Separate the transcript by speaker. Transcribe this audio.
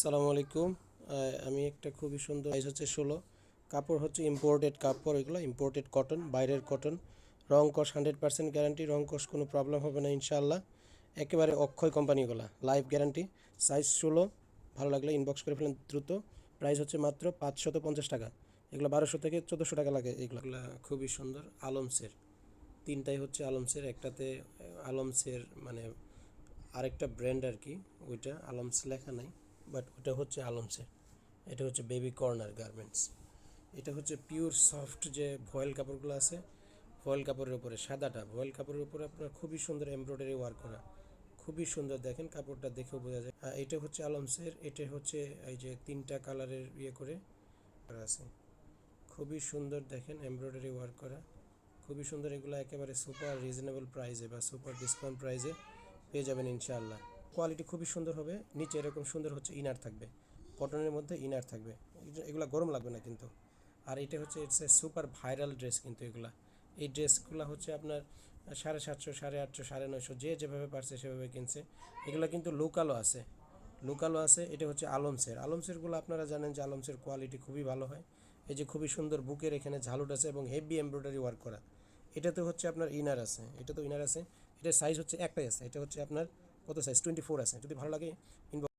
Speaker 1: সালামু আলাইকুম। আমি একটা খুবই সুন্দর সাইজ হচ্ছে ষোলো। কাপড় হচ্ছে ইম্পোর্টেড কাপড়, এগুলো ইম্পোর্টেড কটন বাইরের কটন রং কস হান্ড্রেড পার্সেন্ট গ্যারান্টি রং কস কোনো প্রবলেম হবে না ইনশাআল্লাহ। একেবারে অক্ষয় কোম্পানিগুলো লাইফ গ্যারান্টি সাইজ ষোলো, ভালো লাগলে ইনবক্স করে ফেলেন দ্রুত। প্রাইস হচ্ছে মাত্র পাঁচশত পঞ্চাশ টাকা। এগুলো বারোশো থেকে চোদ্দোশো টাকা লাগে এগুলো। খুবই সুন্দর আলমসের তিনটাই হচ্ছে আলমসের একটাতে আলমসের মানে আরেকটা ব্র্যান্ড আর কি ওইটা আলমস লেখা নাই। বাট ওটা হচ্ছে আলমসের এটা হচ্ছে বেবি কর্নার গার্মেন্টস। এটা হচ্ছে পিওর সফট যে ভয়েল কাপড়গুলো আছে, ভয়েল কাপড়ের উপরে, সাদাটা। ভয়েল কাপড়ের উপরে আপনার খুবই সুন্দর এমব্রয়ডারি ওয়ার্ক করা। খুবই সুন্দর দেখেন, কাপড়টা দেখেও বোঝা যায়। এটা হচ্ছে আলমসের এটা হচ্ছে এই যে তিনটা কালারের ইয়ে করে আছে। খুবই সুন্দর দেখেন এমব্রয়ডারি ওয়ার্ক করা। খুবই সুন্দর এগুলো একেবারে সুপার রিজনেবল প্রাইসে বা সুপার ডিসকাউন্ট প্রাইসে পেয়ে যাবেন ইনশাআল্লাহ। কোয়ালিটি খুবই সুন্দর হবে, নিচে এরকম সুন্দর হচ্ছে ইনার থাকবে কটনের মধ্যে ইনার থাকবে, এগুলো- গরম লাগবে না কিন্তু। আর এটা হচ্ছে it's a super viral dress কিন্তু এগুলা। এই ড্রেসগুলো হচ্ছে আপনার সাড়ে সাতশো, সাড়ে আটশো, সাড়ে নয়শো, যে যেভাবে পারছে সেভাবে কিনছে। এগুলো কিন্তু লোকালও আছে লোকালও আছে, এটা হচ্ছে আলমসের। আলমসেরগুলো আপনারা জানেন যে আলমসের কোয়ালিটি খুবই ভালো হয়। এই যে খুবই সুন্দর বুকের এখানে ঝালুট আছে এবং হেভি এমব্রয়ডারি ওয়ার্ক করা। এটাতে হচ্ছে আপনার ইনার আছে এটা তো ইনার আছে, এটার সাইজ হচ্ছে একটাই আছে, এটা হচ্ছে আপনার কত সাইজ টোয়েন্টি ফোর আছে। যদি ভালো লাগে ইনবক্স